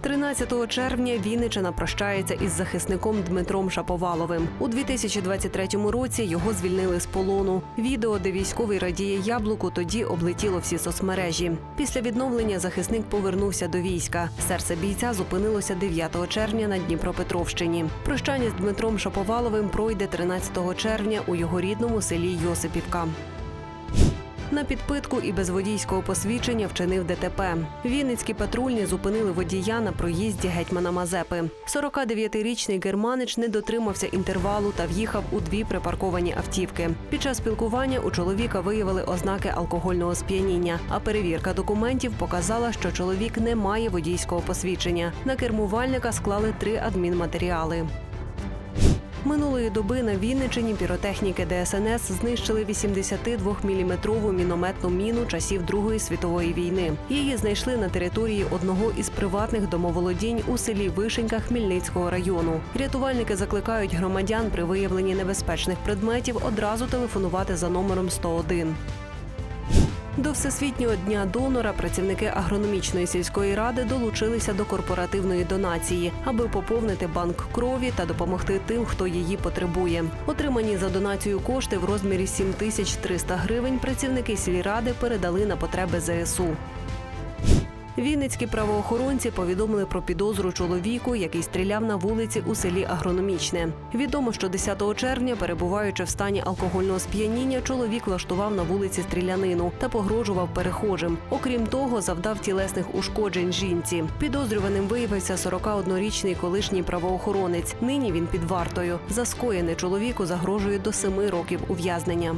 13 червня Вінничина прощається із захисником Дмитром Шаповаловим. У 2023 році його звільнили з полону. Відео, де військовий радіє яблуку, тоді облетіло всі соцмережі. Після відновлення захисник повернувся до війська. Серце бійця зупинилося 9 червня на Дніпропетровщині. Прощання з Дмитром Шаповаловим пройде 13 червня у його рідному селі Йосипівка. На підпитку і без водійського посвідчення вчинив ДТП. Вінницькі патрульні зупинили водія на проїзді гетьмана Мазепи. 49-річний германич не дотримався інтервалу та в'їхав у дві припарковані автівки. Під час спілкування у чоловіка виявили ознаки алкогольного сп'яніння, а перевірка документів показала, що чоловік не має водійського посвідчення. На кермувальника склали три адмінматеріали. Минулої доби на Вінничині піротехніки ДСНС знищили 82-мм мінометну міну часів Другої світової війни. Її знайшли на території одного із приватних домоволодінь у селі Вишенька Хмельницького району. Рятувальники закликають громадян при виявленні небезпечних предметів одразу телефонувати за номером 101. До всесвітнього дня донора працівники агрономічної сільської ради долучилися до корпоративної донації, аби поповнити банк крові та допомогти тим, хто її потребує. Отримані за донацію кошти в розмірі 7300 гривень працівники сільради передали на потреби ЗСУ. Вінницькі правоохоронці повідомили про підозру чоловіку, який стріляв на вулиці у селі Агрономічне. Відомо, що 10 червня, перебуваючи в стані алкогольного сп'яніння, чоловік влаштував на вулиці стрілянину та погрожував перехожим. Окрім того, завдав тілесних ушкоджень жінці. Підозрюваним виявився 41-річний колишній правоохоронець. Нині він під вартою. За скоєне чоловіку загрожує до 7 років ув'язнення.